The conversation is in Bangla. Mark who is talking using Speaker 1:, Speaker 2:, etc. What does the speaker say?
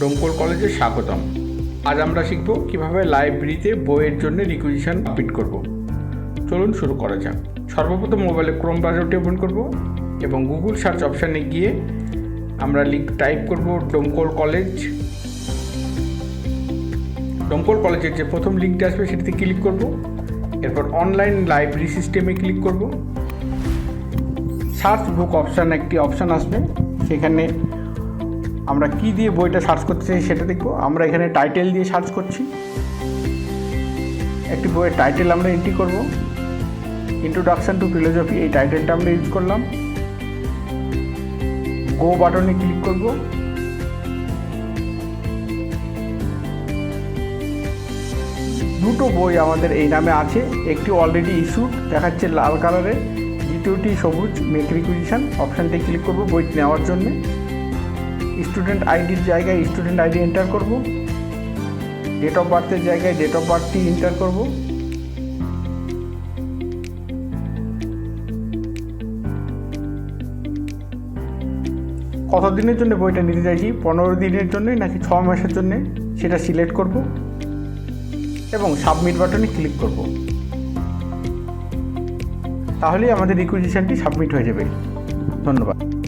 Speaker 1: ডোমকল কলেজে স্বাগতম। আজ আমরা শিখব কীভাবে লাইব্রেরিতে বইয়ের জন্য রিকুইজিশন সাবমিট করব। চলুন শুরু করা যাক। সর্বপ্রথম মোবাইলে ক্রোম ব্রাউজারটি ওপেন করব এবং গুগল সার্চ অপশানে গিয়ে আমরা লিখ টাইপ করব ডোমকল কলেজ। ডোমকল কলেজের যে প্রথম লিঙ্কটা আসবে সেটিতে ক্লিক করব। এরপর অনলাইন লাইব্রেরি সিস্টেমে ক্লিক করব। সার্চ বুক অপশান একটি অপশান আসবে। সেখানে আমরা কি দিয়ে বইটা সার্চ করতে চাই সেটা দেখব। আমরা এখানে টাইটেল দিয়ে সার্চ করছি। একটি বইয়ের টাইটেল আমরা এন্ট্রি করব। ইন্ট্রোডাকশান টু ফিলোসফি এই টাইটেলটা আমরা ইউজ করলাম। গো বাটনে ক্লিক করব। দুটো বই আমাদের এই নামে আছে। একটি অলরেডি ইস্যুড দেখাচ্ছে লাল কালারের দ্বিতীয়টি সবুজ মেক রিকুইজিশন অপশানটি ক্লিক করব বইটি নেওয়ার জন্যে। স্টুডেন্ট আইডির জায়গায় স্টুডেন্ট আইডি এন্টার করব। ডেট অফ বার্থের জায়গায় ডেট অফ বার্থটি এন্টার করব। কত দিনের জন্য বইটা নিতে চাইছি? পনেরো দিনের জন্য নাকি ছ মাসের জন্য? সেটা সিলেক্ট করব এবং সাবমিট বাটনে ক্লিক করব। তাহলেই আমাদের রিকুইজিশনটি সাবমিট হয়ে যাবে। ধন্যবাদ।